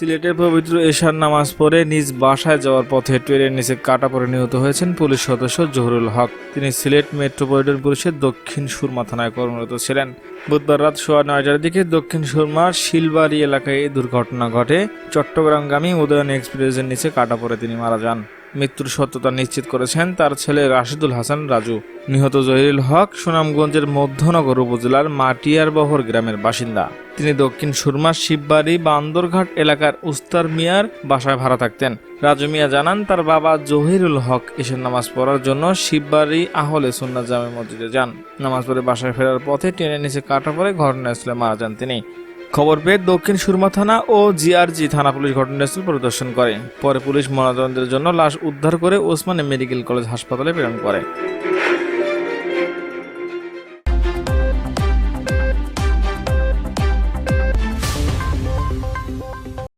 সিলেটের পবিত্র এশার নামাজ পড়ে নিজ বাসায় যাওয়ার পথে ট্রেনের নিচে কাটা পড়ে নিহত হয়েছেন পুলিশ সদস্য জহুরুল হক। তিনি সিলেট মেট্রোপলিটন পুলিশের দক্ষিণ সুরমা থানায় কর্মরত ছিলেন। বুধবার রাত সোয়া নয়টার দিকে দক্ষিণ সুরমার শিলবাড়ি এলাকায় এই দুর্ঘটনা ঘটে। চট্টগ্রামগামী উদয়ন এক্সপ্রেসের নিচে কাটা পড়ে তিনি মারা যান। মৃত্যুর সত্যতা নিশ্চিত করেছেন তার ছেলে রাশিদুল হাসান রাজু। নিহত জহিরুল হক সুনামগঞ্জের মধ্যনগর উপজেলার মাটিয়ারবহর গ্রামের বাসিন্দা। তিনি দক্ষিণ সুরমার শিববাড়ি, বান্দরঘাট এলাকার উস্তার মিয়ার বাসায় ভাড়া থাকতেন। রাজু মিয়া জানান, তার বাবা জহিরুল হক এসে নামাজ পড়ার জন্য শিববাড়ি আহলে সুন্নাত জামে মসজিদে যান। নামাজ পড়ে বাসায় ফেরার পথে ট্রেনের নিচে কাটা পড়ে ঘটনাস্থলে মারা যান তিনি। খবর পেয়ে দক্ষিণ সুরমা থানা ও জিআরজি থানা পুলিশ ঘটনাস্থল পরিদর্শন করে। পরে পুলিশ ময়নাতদন্তের জন্য লাশ উদ্ধার করে ওসমানী মেডিকেল কলেজ হাসপাতালে প্রেরণ করে।